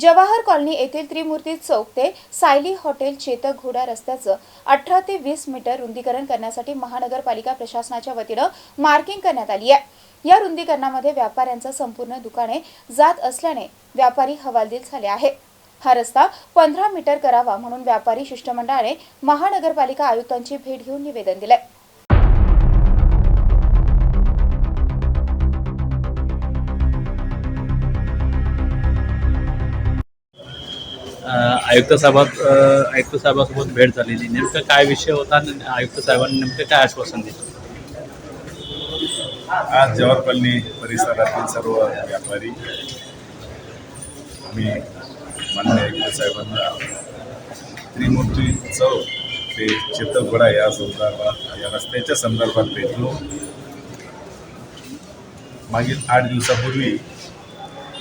Jawahar colony येथील त्रिमूर्ती चौक ते Sayali hotel Chetak घोडा रस्त्याचं अठरा ते वीस मीटर रुंदीकरण करण्यासाठी महानगरपालिका प्रशासनाच्या वतीनं मार्किंग करण्यात आली आहे. या रुंदीकरणामध्ये व्यापाऱ्यांचा संपूर्ण दुकाने जात असल्याने व्यापारी हवालदिल झाले आहे हा रस्ता पंधरा मीटर करावा म्हणून व्यापारी शिष्टमंडळाने महानगरपालिका आयुक्तांची भेट घेऊन निवेदन दिलंय. आयुक्त साहेबात आयुक्त साहेबासोबत भेट झालेली. नेमकं काय विषय होता आणि आयुक्त साहेबांनी नेमकं काय आश्वासन दिलं? आज जवाहरपल्ली परिसरातील सर्व व्यापारी आम्ही मान्य आयुक्त साहेबांना त्रिमूर्ती चौक ते चित्तगोडा या संदर्भात या रस्त्याच्या संदर्भात भेटलो. मागील आठ दिवसापूर्वी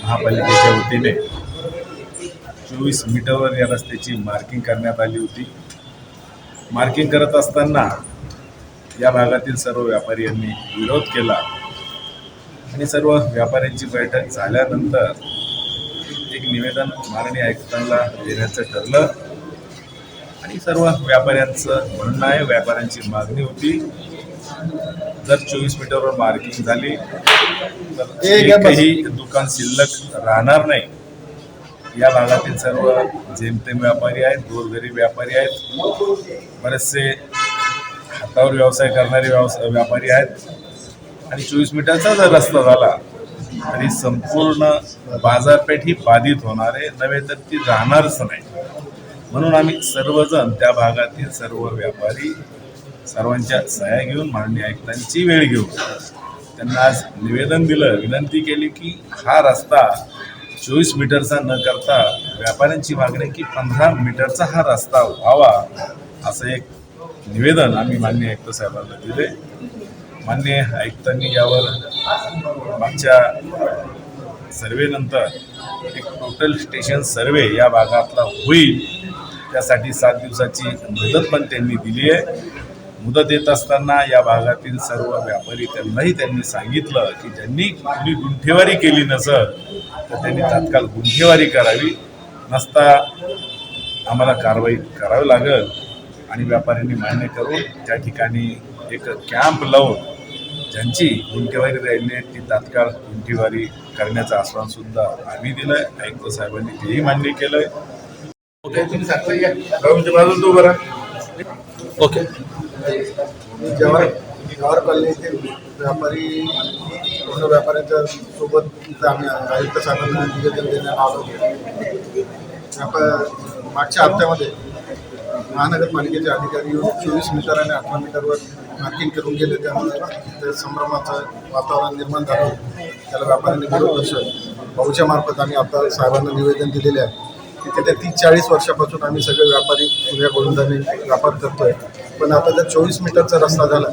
महापालिकेच्या वतीने चोवीस मीटरवर या रस्त्याची मार्किंग करण्यात आली होती. मार्किंग करत असताना या भागातील सर्व व्यापारी यांनी विरोध केला आणि सर्व व्यापाऱ्यांची बैठक झाल्यानंतर एक निवेदन माननीय आयुक्तांना देण्याचं ठरलं आणि सर्व व्यापाऱ्यांचं म्हणणं आहे व्यापाऱ्यांची मागणी होती. जर चोवीस मीटरवर मार्किंग झाली तर एकही दुकान शिल्लक राहणार नाही. या भागातील सर्व जेमतेम व्यापारी आहेत गोरगरीब व्यापारी आहेत बरेचसे हातावर व्यवसाय करणारे व्यवसाय व्यापारी आहेत. आणि चोवीस मीटरचा जर रस्ता झाला तरी संपूर्ण बाजारपेठ ही बाधित होणार आहे नव्हे तर ती राहणारच नाही. म्हणून आम्ही सर्वजण त्या भागातील सर्व व्यापारी सर्वांच्या सह्या घेऊन माननीय आयुक्तांची वेळ घेऊन त्यांना आज निवेदन दिलं विनंती केली की हा रस्ता चोवीस मीटरचा न करता व्यापाऱ्यांची मागणी की पंधरा मीटरचा हा रस्ता व्हावा असं एक निवेदन आम्ही मान्य आयुक्त साहेबांना दिले मान्य आयुक्तांनी यावर मागच्या सर्वेनंतर एक टोटल स्टेशन सर्वे या भागातला होईल त्यासाठी सात दिवसाची मुदत पण त्यांनी दिली आहे. मुदत येत असताना या भागातील सर्व व्यापारी त्यांनाही त्यांनी सांगितलं की ज्यांनी कुणी गुंठेवारी केली नसत तर त्यांनी तात्काळ गुंठेवारी करावी. नसता आम्हाला कारवाई करावी लागेल. आणि व्यापाऱ्यांनी मान्य करून त्या ठिकाणी एक कॅम्प लावून ज्यांची गुंठेवारी राहिली आहे ती तात्काळ गुंठेवारी करण्याचं आश्वासन सुद्धा आम्ही दिलंय. आयुक्त साहेबांनी तेही मान्य केलंय. बाजून तू बरं ओके जवाहर जवाहर कॉलनीतील व्यापारी पूर्ण व्यापाऱ्यांच्या सोबत आम्ही आयुक्त साहेबांना निवेदन देण्यात आलो व्यापार मागच्या हप्त्यामध्ये महानगरपालिकेचे अधिकारी येऊन चोवीस मीटर आणि अठरा मीटरवर मार्किंग करून गेले. त्यामुळे तिथे संभ्रमाचं वातावरण निर्माण झालं त्याला व्यापाऱ्यांनी विरोध दर्शवला. भाऊच्या मार्फत आम्ही आता साहेबांना निवेदन दिलेले आहे. की तिथे तीस चाळीस वर्षापासून आम्ही सगळे व्यापारी उभ्या गोविंदाने व्यापार करतोय. पण आता जर चोवीस मीटरचा रस्ता झाला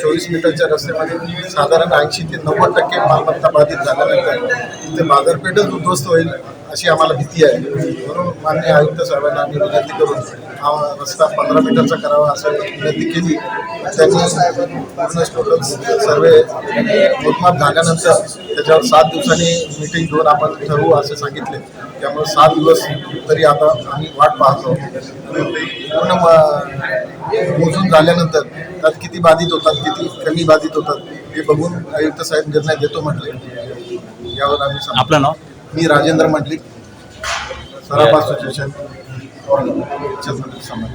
चोवीस मीटरच्या रस्त्यामध्ये साधारण ऐंशी ते नव्वद टक्के मालमत्ता बाधित झाल्यानंतर तिथे बाजारपेठच उद्ध्वस्त होईल अशी आम्हाला भीती आहे. म्हणून माननीय आयुक्त साहेबांना आम्ही विनंती करून हा रस्ता पंधरा मीटरचा करावा असं विनंती केली. त्यांनी पूर्ण टोटल सर्वे मोजमाप झाल्यानंतर त्याच्यावर सात दिवसांनी मिटिंग घेऊन आपण ठरवू असे सांगितले. त्यामुळे सात दिवस तरी आता आम्ही वाट पाहतो पूर्ण मोजून झाल्यानंतर त्यात किती बाधित होतात किती कमी बाधित होतात हे बघून आयुक्त साहेब निर्णय देतो म्हटले. यावर आम्ही आपलं नाव? मी राजेंद्र मंडलिक सराफ असोसिएशन समाज.